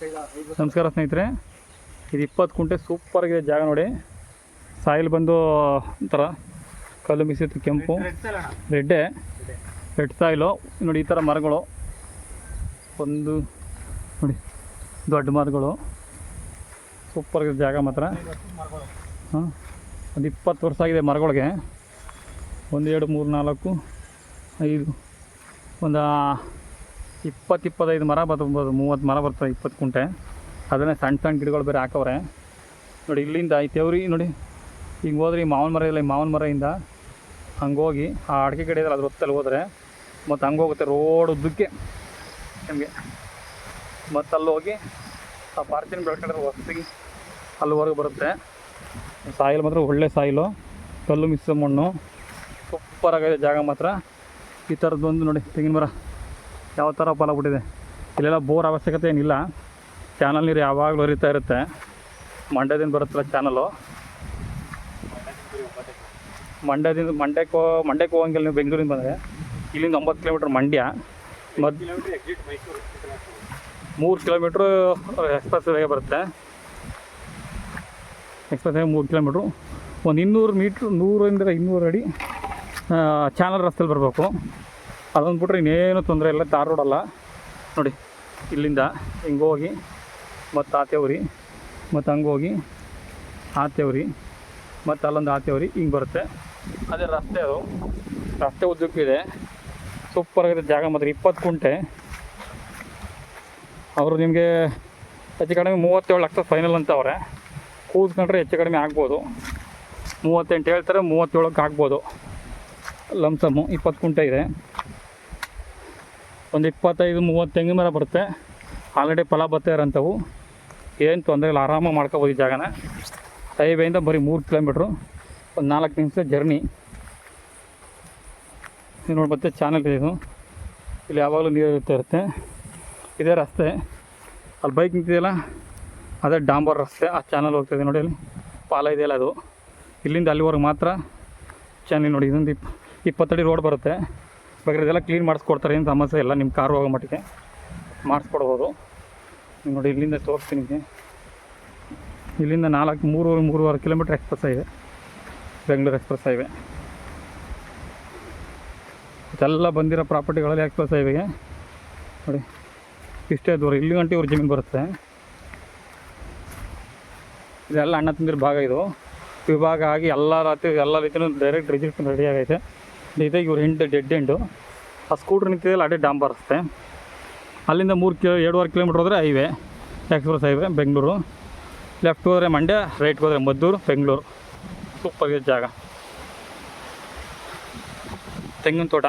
ನಮಸ್ಕಾರ ಸ್ನೇಹಿತರೆ. ಇದು ಇಪ್ಪತ್ತು ಕುಂಟೆ ಸೂಪರ್ ಆಗಿದೆ ಜಾಗ ನೋಡಿ. ಸಾಯಿಲ್ ಬಂದು ಒಂಥರ ಕಲ್ಲು ಮಿಸಿತ್ತು ಕೆಂಪು. ರೆಡ್ಡೆ ರೆಡ್ ಸಾಯಿಲು. ನೋಡಿ ಈ ಥರ ಮರಗಳು. ಒಂದು, ನೋಡಿ, ದೊಡ್ಡ ಮರಗಳು. ಸೂಪರ್ ಆಗಿದೆ ಜಾಗ ಮಾತ್ರ. ಹಾಂ, ಒಂದು ಇಪ್ಪತ್ತು ವರ್ಷ ಆಗಿದೆ ಮರಗಳಿಗೆ. ಒಂದು, ಎರಡು, ಮೂರು, ನಾಲ್ಕು, ಐದು, ಒಂದು ಇಪ್ಪತ್ತು ಇಪ್ಪತ್ತೈದು ಮರ ಬರ್ಬೋದು ಮೂವತ್ತು ಮರ ಬರ್ತವೆ ಇಪ್ಪತ್ತು ಕುಂಟೆ. ಅದನ್ನೇ ಸಣ್ಣ ಸಣ್ಣ ಗಿಡಗಳು ಬೇರೆ ಹಾಕವ್ರೆ. ನೋಡಿ ಇಲ್ಲಿಂದ ಈ ತೆವ್ರಿ, ನೋಡಿ. ಹಿಂಗೆ ಹೋದ್ರೆ ಈ ಮಾವಿನ ಮರ ಇಲ್ಲ, ಈ ಮಾವಿನ ಮರದಿಂದ ಹಂಗೋಗಿ ಹೋಗಿ ಆ ಅಡಿಕೆ ಕಡೆ ಇದ್ರೆ ಅದ್ರ ಹೊತ್ತಲ್ಲಿ ಹೋದರೆ ಮತ್ತು ಹಂಗೋಗುತ್ತೆ ರೋಡ್ ಉದ್ದಕ್ಕೆ. ನಿಮಗೆ ಮತ್ತು ಅಲ್ಲಿ ಹೋಗಿ ಆ ಪಾರ್ಚಿನ ಬೆಳ್ಕೊಂಡ್ರೆ ಹೊಸ್ತಿಗೆ ಅಲ್ಲಿವರೆಗೂ ಬರುತ್ತೆ. ಸಾಯಿಲ್ ಮಾತ್ರ ಒಳ್ಳೆ ಸಾಯಿಲು. ಕಲ್ಲು ಮಿಕ್ಸ್ ಮಣ್ಣು. ಸೂಪರಾಗಿದೆ ಜಾಗ ಮಾತ್ರ. ಈ ಥರದ್ದೊಂದು ನೋಡಿ ತೆಂಗಿನ ಮರ. ಯಾವ ಥರ ಫಲ ಬಿಟ್ಟಿದೆ ಇಲ್ಲೆಲ್ಲ ಬೋರ್ ಅವಶ್ಯಕತೆ ಏನಿಲ್ಲ. ಚಾನಲ್ ನೀರು ಯಾವಾಗಲೂ ಹರಿತಾ ಇರುತ್ತೆ. ಮಂಡ್ಯದಿಂದ ಬರುತ್ತಲ್ಲ ಚಾನಲು ಮಂಡ್ಯದಿಂದ ಮಂಡ್ಯಕ್ಕೆ ಮಂಡ್ಯಕ್ಕೆ ಹೋಗಂಗಿಲ್ಲ ನೀವು ಬೆಂಗಳೂರಿಂದ ಬಂದರೆ. ಇಲ್ಲಿಂದ ಒಂಬತ್ತು ಕಿಲೋಮೀಟ್ರ್ ಮಂಡ್ಯ. ಮತ್ತು ಮೂರು ಕಿಲೋಮೀಟ್ರು ಎಕ್ಸ್ಪ್ರೆಸ್ ವೇಗೆ ಬರುತ್ತೆ. ಎಕ್ಸ್ಪ್ರೆಸ್ ವೇಗೆ ಮೂರು ಕಿಲೋಮೀಟ್ರು ಒಂದು ಇನ್ನೂರು ಮೀಟ್ರ್ ನೂರಿಂದ ಇನ್ನೂರು ಅಡಿ ಚಾನಲ್ ರಸ್ತೆಯಲ್ಲಿ ಬರಬೇಕು. ಅದೊಂದು ಬಿಟ್ರೆ ಇನ್ನೇನು ತೊಂದರೆ ಇಲ್ಲ ತಾರ್ ರೋಡಲ್ಲ ನೋಡಿ, ಇಲ್ಲಿಂದ ಹಿಂಗೋಗಿ ಹೋಗಿ, ಮತ್ತು ಆತೇವ್ರಿ ಮತ್ತು ಹಂಗೋಗಿ ಹೋಗಿ ಆತೇವ್ರಿ ಮತ್ತು ಅಲ್ಲೊಂದು ಆತೇವ್ರಿ ಹಿಂಗೆ ಬರುತ್ತೆ. ಅದೇ ರಸ್ತೆ ಅದು. ರಸ್ತೆ ಉದ್ದಕ್ಕಿದೆ ಸೂಪರ್ ಆಗಿದೆ ಜಾಗ, ಮಾತ್ರ ಇಪ್ಪತ್ತು ಕುಂಟೆ ಅವರು ನಿಮಗೆ ಹೆಚ್ಚು ಕಡಿಮೆ ಮೂವತ್ತೇಳು ಲಕ್ಷ ಫೈನಲ್ ಅಂತ ಅವರೇ ಕೂತ್ಕೊಂಡ್ರೆ ಹೆಚ್ಚು ಕಡಿಮೆ ಆಗ್ಬೋದು. ಮೂವತ್ತೆಂಟು ಹೇಳ್ತಾರೆ, ಮೂವತ್ತೇಳಕ್ಕೆ ಆಗ್ಬೋದು. ಲಮ್ಸಮ್ಮು ಇಪ್ಪತ್ತು ಕುಂಟೆ ಇದೆ. ಒಂದು ಇಪ್ಪತ್ತೈದು, ಮೂವತ್ತು ತೆಂಗಿನ ಮರ ಬರುತ್ತೆ. ಆಲ್ರೆಡಿ ಫಲ ಬರ್ತಾ ಇರೋಂಥವು. ಏನು ತೊಂದರೆ ಇಲ್ಲ, ಆರಾಮಾಗಿ ಮಾಡ್ಕೋಬೋದು ಈ ಜಾಗನ. ಹೈವೇಯಿಂದ ಬರೀ ಮೂರು ಕಿಲೋಮೀಟ್ರು. ಒಂದು ನಾಲ್ಕು ನಿಮಿಷ ಜರ್ನಿ. ನೀವು ನೋಡಿ ಮತ್ತೆ ಚಾನಲ್ ಇದೆ ಇದು. ಇಲ್ಲಿ ಯಾವಾಗಲೂ ನೀರು ಇರುತ್ತೆ ಇರುತ್ತೆ. ಇದೇ ರಸ್ತೆ. ಅಲ್ಲಿ ಬೈಕ್ ನಿಂತಿದೆಯಲ್ಲ, ಅದೇ ಡಾಂಬರ್ ರಸ್ತೆ. ಆ ಚಾನಲ್ ಹೋಗ್ತಾಯಿದೆ ನೋಡಿ ಅಲ್ಲಿ. ಪಾಲ ಇದೆಯಲ್ಲ ಅದು. ಇಲ್ಲಿಂದ ಅಲ್ಲಿವರೆಗೆ ಮಾತ್ರ ಚಾನಲ್ ನೋಡಿ. ಇದೊಂದು ಇಪ್ ಇಪ್ಪತ್ತಡಿ ರೋಡ್ ಬರುತ್ತೆ. ಬೇಕಾದ್ರೆ ಇದೆಲ್ಲ ಕ್ಲೀನ್ ಮಾಡಿಸ್ಕೊಡ್ತಾರೆ, ಏನು ಸಮಸ್ಯೆ ಇಲ್ಲ. ನಿಮ್ಮ ಕಾರು ಹೋಗೋ ಮಟ್ಟಿಗೆ ಮಾಡಿಸ್ಕೊಡ್ಬೋದು. ನೋಡಿ, ಇಲ್ಲಿಂದ ತೋರಿಸ್ತೀನಿ ಇಲ್ಲಿಂದ ನಾಲ್ಕು, ಮೂರುವರೆ ಮೂರುವರೆ ಕಿಲೋಮೀಟ್ರ್ ಎಕ್ಸ್ಪ್ರೆಸ್ ಇದೆ ಬೆಂಗಳೂರು ಎಕ್ಸ್ಪ್ರೆಸ್ ಹೈವೆ ಇದೆಲ್ಲ ಬಂದಿರೋ ಪ್ರಾಪರ್ಟಿಗಳಲ್ಲಿ ಎಕ್ಸ್ಪ್ರೆಸ್ ಹೈವೆಗೆ ನೋಡಿ, ಇಷ್ಟೇ ದೂರ, ಇಲ್ಲಿ ಗಂಟೆ ಇವ್ರ ಜಮೀನು ಬರುತ್ತೆ. ಇದೆಲ್ಲ ಅಣ್ಣ ತಂದಿರೋ ಭಾಗ ಇದು. ವಿಭಾಗ ಆಗಿ ಎಲ್ಲ ರಾತ್ರಿ ಎಲ್ಲ ರೀತಿಯೂ ಡೈರೆಕ್ಟ್ ರಿಜಿಸ್ಟ್ರೇಷನ್ ರೆಡಿ ಆಗೈತೆ. ಇದೆ ಇವ್ರ ಹಿಂಡ್ ಡೆಡ್ ಎಂಡು ಆ ಸ್ಕೂಟ್ರ್ ನಿಂತಿದೆಯಲ್ಲ, ಅದೇ ಡ್ಯಾಮ್ ಬರುತ್ತೆ. ಅಲ್ಲಿಂದ ಮೂರು ಕಿಲೋ ಎರಡೂವರೆ ಕಿಲೋಮೀಟ್ರ್ ಹೋದರೆ highway express highway Bengaluru left ಹೋದರೆ ಮಂಡ್ಯ ರೈಟ್ ಹೋದರೆ ಮದ್ದೂರು ಬೆಂಗಳೂರು ಸೂಪರ್ ಜಾಗ. ತೆಂಗಿನ ತೋಟ.